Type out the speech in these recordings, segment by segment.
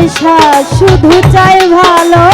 পয়সা শুধু চাই ভালোবাসা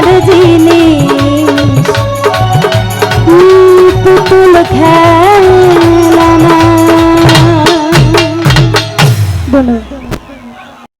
মজার জিনিস। পুতুল খেলা